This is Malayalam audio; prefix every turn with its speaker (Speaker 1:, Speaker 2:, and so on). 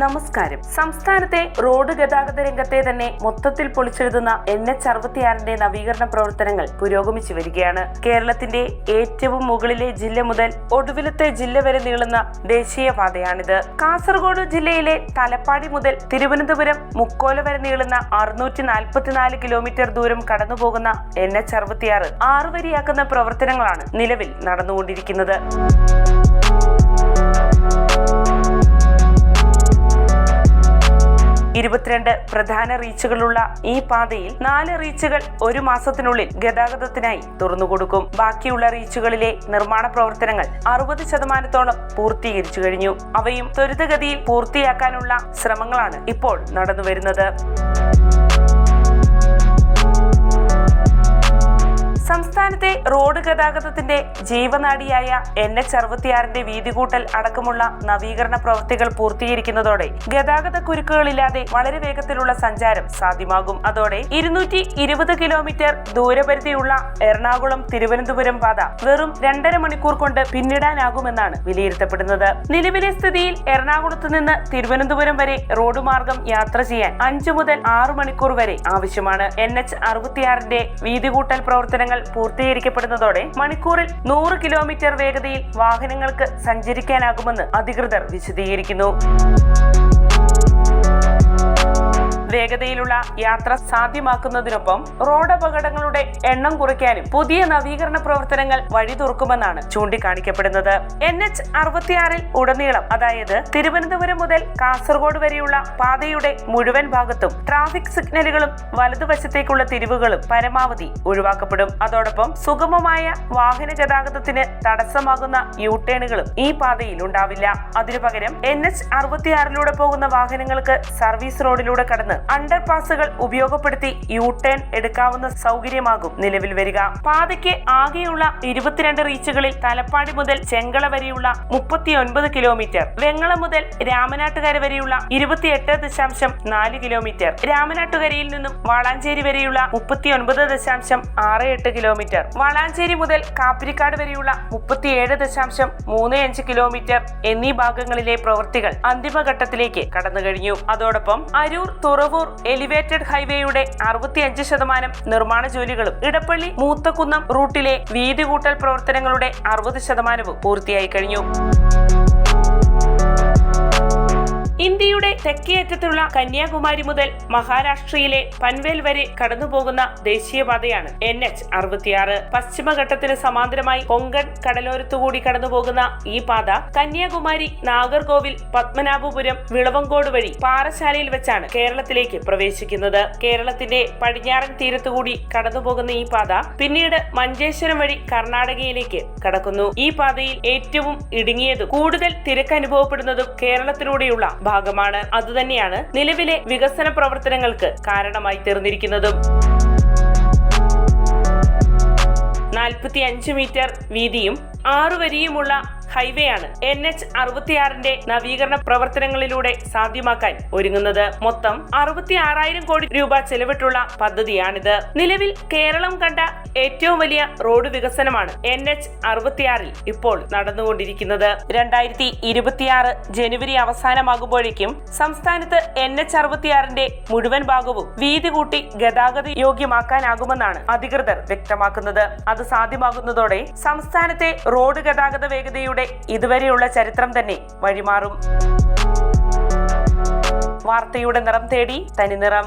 Speaker 1: നമസ്കാരം. സംസ്ഥാനത്തെ റോഡ് ഗതാഗത രംഗത്തെ തന്നെ മൊത്തത്തിൽ പൊളിച്ചെഴുതുന്ന എൻ എച്ച് അറുപത്തിയാറിന്റെ നവീകരണ പ്രവർത്തനങ്ങൾ പുരോഗമിച്ചു വരികയാണ്. കേരളത്തിന്റെ ഏറ്റവും മുകളിലെ ജില്ല മുതൽ ഒടുവിലത്തെ ജില്ല വരെ നീളുന്ന ദേശീയപാതയാണിത്. കാസർഗോഡ് ജില്ലയിലെ തലപ്പാടി മുതൽ തിരുവനന്തപുരം മുക്കോല വരെ നീളുന്ന അറുന്നൂറ്റി നാൽപ്പത്തിനാല് കിലോമീറ്റർ ദൂരം കടന്നുപോകുന്ന എൻ എച്ച് അറുപത്തിയാറ് ആറുവരിയാക്കുന്ന പ്രവർത്തനങ്ങളാണ് നിലവിൽ നടന്നുകൊണ്ടിരിക്കുന്നത്. ഇരുപത്തിരണ്ട് പ്രധാന റീച്ചുകളുള്ള ഈ പാതയിൽ നാല് റീച്ചുകൾ ഒരു മാസത്തിനുള്ളിൽ ഗതാഗതത്തിനായി തുറന്നുകൊടുക്കും ബാക്കിയുള്ള റീച്ചുകളിലെ നിർമ്മാണ പ്രവർത്തനങ്ങൾ അറുപത് ശതമാനത്തോളം പൂർത്തീകരിച്ചു കഴിഞ്ഞു. അവയും ത്വരിതഗതിയിൽ പൂർത്തിയാക്കാനുള്ള ശ്രമങ്ങളാണ് ഇപ്പോൾ നടന്നുവരുന്നത്. സംസ്ഥാനത്തെ റോഡ് ഗതാഗതത്തിന്റെ ജീവനാടിയായ എൻ എച്ച് അറുപത്തിയാറിന്റെ വീതികൂട്ടൽ അടക്കമുള്ള നവീകരണ പ്രവൃത്തികൾ പൂർത്തീകരിക്കുന്നതോടെ ഗതാഗത കുരുക്കുകളില്ലാതെ വളരെ വേഗത്തിലുള്ള സഞ്ചാരം സാധ്യമാകും. അതോടെ ഇരുന്നൂറ്റി ഇരുപത് കിലോമീറ്റർ ദൂരപരിധിയുള്ള എറണാകുളം തിരുവനന്തപുരം പാത വെറും രണ്ടര മണിക്കൂർ കൊണ്ട് പിന്നിടാനാകുമെന്നാണ് വിലയിരുത്തപ്പെടുന്നത്. നിലവിലെ സ്ഥിതിയിൽ എറണാകുളത്ത് നിന്ന് തിരുവനന്തപുരം വരെ റോഡ് മാർഗം യാത്ര ചെയ്യാൻ അഞ്ചു മുതൽ ആറു മണിക്കൂർ വരെ ആവശ്യമാണ്. എൻ എച്ച് അറുപത്തിയാറിന്റെ വീതികൂട്ടൽ പ്രവർത്തനങ്ങൾ പൂർത്തീകരിക്കപ്പെടുന്നതോടെ മണിക്കൂറിൽ നൂറ് കിലോമീറ്റർ വേഗതയിൽ വാഹനങ്ങൾക്ക് സഞ്ചരിക്കാനാകുമെന്ന് അധികൃതർ വിശദീകരിക്കുന്നു. വേഗതയിലുള്ള യാത്ര സാധ്യമാക്കുന്നതിനൊപ്പം റോഡ് അപകടങ്ങളുടെ എണ്ണം കുറയ്ക്കാനും പുതിയ നവീകരണ പ്രവർത്തനങ്ങൾ വഴി തുറക്കുമെന്നാണ് ചൂണ്ടിക്കാണിക്കപ്പെടുന്നത്. എൻ എച്ച് അറുപത്തിയാറിൽ ഉടനീളം അതായത് തിരുവനന്തപുരം മുതൽ കാസർഗോഡ് വരെയുള്ള പാതയുടെ മുഴുവൻ ഭാഗത്തും ട്രാഫിക് സിഗ്നലുകളും വലതുവശത്തേക്കുള്ള തിരിവുകളും പരമാവധി ഒഴിവാക്കപ്പെടും. അതോടൊപ്പം സുഗമമായ വാഹന ഗതാഗതത്തിന് തടസ്സമാകുന്ന യു ടേണുകളും ഈ പാതയിൽ ഉണ്ടാവില്ല. അതിനു പകരം എൻ എച്ച് അറുപത്തിയാറിലൂടെ പോകുന്ന വാഹനങ്ങൾക്ക് സർവീസ് റോഡിലൂടെ കടന്ന് അണ്ടർപാസുകൾ ഉപയോഗപ്പെടുത്തി യു ടേൺ എടുക്കാവുന്ന സൗകര്യമാകും നിലവിൽ വരിക. പാതയ്ക്ക് ആകെയുള്ള ഇരുപത്തിരണ്ട് റീച്ചുകളിൽ തലപ്പാടി മുതൽ ചെങ്കള വരെയുള്ള മുപ്പത്തിയൊൻപത് കിലോമീറ്റർ വെങ്ങളം മുതൽ രാമനാട്ടുകര വരെയുള്ള ഇരുപത്തിയെട്ട് ദശാംശം നാല് കിലോമീറ്റർ രാമനാട്ടുകരയിൽ നിന്നും വാളാഞ്ചേരി വരെയുള്ള മുപ്പത്തിയൊൻപത് ദശാംശം ആറ് എട്ട് കിലോമീറ്റർ വളാഞ്ചേരി മുതൽ കാപ്പിരിക്കാട് വരെയുള്ള മുപ്പത്തിയേഴ് ദശാംശം മൂന്ന് അഞ്ച് കിലോമീറ്റർ എന്നീ ഭാഗങ്ങളിലെ പ്രവൃത്തികൾ അന്തിമഘട്ടത്തിലേക്ക് കടന്നു കഴിഞ്ഞു അതോടൊപ്പം അരൂർ തുറവൂർ എലിവേറ്റഡ് ഹൈവേയുടെ അറുപത്തിയഞ്ച് ശതമാനം നിർമ്മാണ ജോലികളും ഇടപ്പള്ളി മൂത്തക്കുന്നം റൂട്ടിലെ വീതി കൂട്ടൽ പ്രവർത്തനങ്ങളുടെ അറുപത് ശതമാനവും പൂർത്തിയായി കഴിഞ്ഞു. ഇന്ത്യയുടെ തെക്കേയറ്റത്തുള്ള കന്യാകുമാരി മുതൽ മഹാരാഷ്ട്രയിലെ പൻവേൽ വരെ കടന്നുപോകുന്ന ദേശീയപാതയാണ് എൻ എച്ച് അറുപത്തിയാറ്. പശ്ചിമഘട്ടത്തിന് സമാന്തരമായി കൊങ്കൺ കടലോരത്തുകൂടി കടന്നുപോകുന്ന ഈ പാത കന്യാകുമാരി നാഗർകോവിൽ പത്മനാഭപുരം വിളവങ്കോട് വഴി പാറശാലയിൽ വെച്ചാണ് കേരളത്തിലേക്ക് പ്രവേശിക്കുന്നത്. കേരളത്തിന്റെ പടിഞ്ഞാറൻ തീരത്തുകൂടി കടന്നുപോകുന്ന ഈ പാത പിന്നീട് മഞ്ചേശ്വരം വഴി കർണാടകയിലേക്ക് കടക്കുന്നു. ഈ പാതയിൽ ഏറ്റവും ഇടുങ്ങിയതും കൂടുതൽ തിരക്ക് അനുഭവപ്പെടുന്നതും കേരളത്തിലൂടെയുള്ള ഭാഗമാണ്. അതുതന്നെയാണ് നിലവിലെ വികസന പ്രവർത്തനങ്ങൾക്ക് കാരണമായി തീർന്നിരിക്കുന്നതും. നാൽപ്പത്തി അഞ്ച് മീറ്റർ വീതിയും ആറു വരിയുമുള്ള ഹൈവേയാണ് എൻ എച്ച് അറുപത്തിയാറിന്റെ നവീകരണ പ്രവർത്തനങ്ങളിലൂടെ സാധ്യമാക്കാൻ ഒരുങ്ങുന്നത്. മൊത്തം അറുപത്തി ആറായിരം കോടി രൂപ ചെലവിട്ടുള്ള പദ്ധതിയാണിത്. നിലവിൽ കേരളം കണ്ട ഏറ്റവും വലിയ റോഡ് വികസനമാണ് എൻ എച്ച് അറുപത്തിയാറിൽ ഇപ്പോൾ നടന്നുകൊണ്ടിരിക്കുന്നത്. രണ്ടായിരത്തി ഇരുപത്തിയാറ് ജനുവരി അവസാനമാകുമ്പോഴേക്കും സംസ്ഥാനത്ത് എൻ എച്ച് അറുപത്തിയാറിന്റെ മുഴുവൻ ഭാഗവും വീതി കൂട്ടി ഗതാഗത യോഗ്യമാക്കാനാകുമെന്നാണ് അധികൃതർ വ്യക്തമാക്കുന്നത്. അത് സാധ്യമാകുന്നതോടെ സംസ്ഥാനത്തെ റോഡ് ഗതാഗത വേഗതയുടെ ഇതുവരെയുള്ള ചരിത്രം തന്നെ വഴിമാറും. വാർത്തയുടെ നിറം തേടി തനിനിറം.